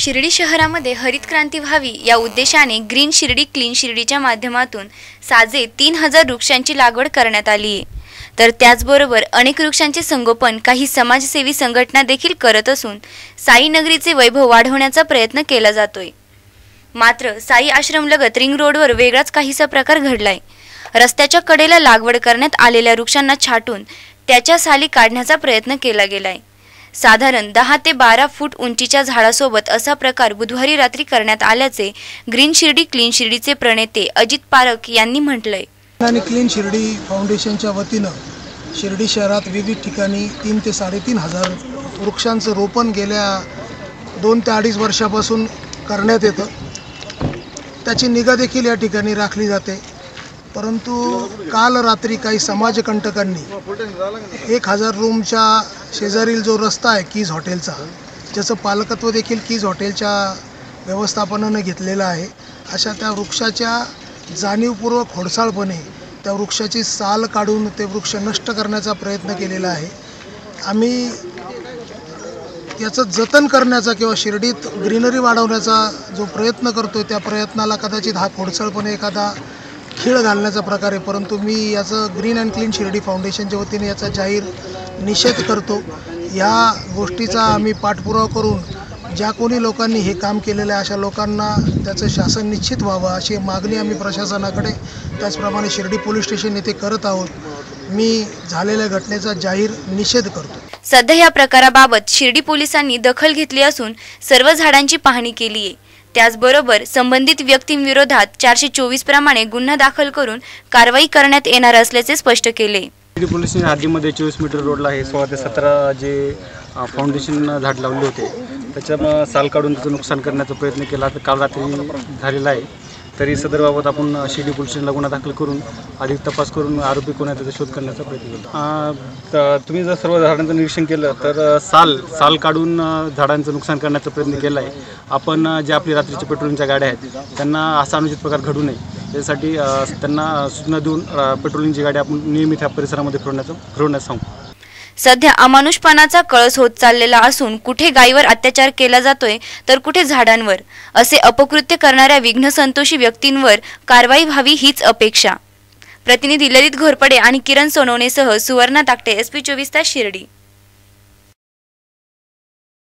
शिर्डी शहरामध्ये हरित क्रांती व्हावी या उद्देशाने ग्रीन शिर्डी क्लीन शिर्डीच्या माध्यमातून साजे तीन हजार वृक्षांची लागवड करण्यात आली. आहे तर त्याचबरोबर अनेक वृक्षांचे संगोपन काही समाजसेवी संघटना देखील करत असून साई नगरीचे वैभव वाढवण्याचा प्रयत्न केला जातोय. मात्र साई आश्रमलगत रिंग रोडवर वेगळाच काहीसा प्रकार घडलाय. रस्त्याच्या कडेला लागवड करण्यात आलेल्या वृक्षांना छाटून त्याच्या साली काढण्याचा प्रयत्न केला गेलाय. साधारण दहा ते बारा फूट उंचीच्या झाडासोबत असा प्रकार बुधवारी रात्री करण्यात आल्याचे ग्रीन शिर्डी क्लीन शिर्डीचे प्रणेते अजित पारख यांनी म्हटलंय. आणि क्लीन शिर्डी फाउंडेशनच्या वतीनं शिर्डी शहरात विविध ठिकाणी तीन ते साडेतीन हजार वृक्षांचं रोपण गेल्या दोन ते अडीच वर्षापासून करण्यात येतं. त्याची निगा देखील या ठिकाणी राखली जाते. परंतु काल रात्री काही समाजकंटकांनी एक हजार रूमच्या शेजारील जो रस्ता आहे कीज हॉटेलचा ज्याचं पालकत्व देखील कीज हॉटेलच्या व्यवस्थापनानं घेतलेलं आहे अशा त्या वृक्षाच्या जाणीवपूर्वक खोडसाळपणे त्या वृक्षाची साल काढून ते वृक्ष नष्ट करण्याचा प्रयत्न केलेला आहे. आम्ही याचं जतन करण्याचा किंवा शिर्डीत ग्रीनरी वाढवण्याचा जो प्रयत्न करतो त्या प्रयत्नाला कदाचित हा खोडसळपणे एखादा खीळ घालण्याचा प्रकार आहे परंतु मी याचं ग्रीन अँड क्लीन शिर्डी फाउंडेशनच्या वतीने याचा जाहीर निषेध करतो. या गोष्टीचा आम्ही पाठपुरावा करून ज्या कोणी लोकांनी हे काम केलेलं आहे अशा लोकांना त्याचं शासन निश्चित व्हावं अशी मागणी आम्ही प्रशासनाकडे त्याचप्रमाणे शिर्डी पोलीस स्टेशन येथे करत आहोत. मी झालेल्या घटनेचा जाहीर निषेध करतो. सध्या या प्रकाराबाबत शिर्डी पोलिसांनी दखल घेतली असून सर्व झाडांची पाहणी केली आहे. त्याचबरोबर संबंधित व्यक्तींविरोधात चारशे चोवीस प्रमाणे गुन्हा दाखल करून कारवाई करण्यात येणार असल्याचे स्पष्ट केले. पोलीस चोवीस मीटर रोडला हे सोळा ते सतरा जे फाउंडेशन झाड लावले होते. त्याच्या साल काढून त्याचं नुकसान करण्याचा प्रयत्न केला. तर काल रात्री झालेला आहे. तरी सदरबाबत आपण शिर्डी पोलीस स्टेशनला गुन्हा दाखल करून अधिक तपास करून आरोपी कोण आहे त्याचा शोध करण्याचा प्रयत्न केला तर तुम्ही जर सर्व झाडांचं निरीक्षण केलं तर साल साल काढून झाडांचं नुकसान करण्याचा प्रयत्न केला आहे आपण जे ज्या आपली रात्रीच्या पेट्रोलिंगच्या गाड्या आहेत त्यांना असा अनुचित प्रकार घडू नये. यासाठी त्यांना सूचना देऊन पेट्रोलिंगची गाडी आपण नियमित ह्या परिसरामध्ये फिरवण्याचं फिरवण्यास सांगू. सध्या अमानुषपणाचा कळस होत चाललेला असून कुठे गायीवर अत्याचार केला जातोय तर कुठे झाडांवर? असे अपकृत्य करणाऱ्या विघ्नसंतोषी व्यक्तींवर कारवाई व्हावी हीच अपेक्षा. प्रतिनिधी ललित घोरपडे आणि किरण सोनवणेसह सुवर्णा ताकटे एस पी चोवीस तास शिर्डी.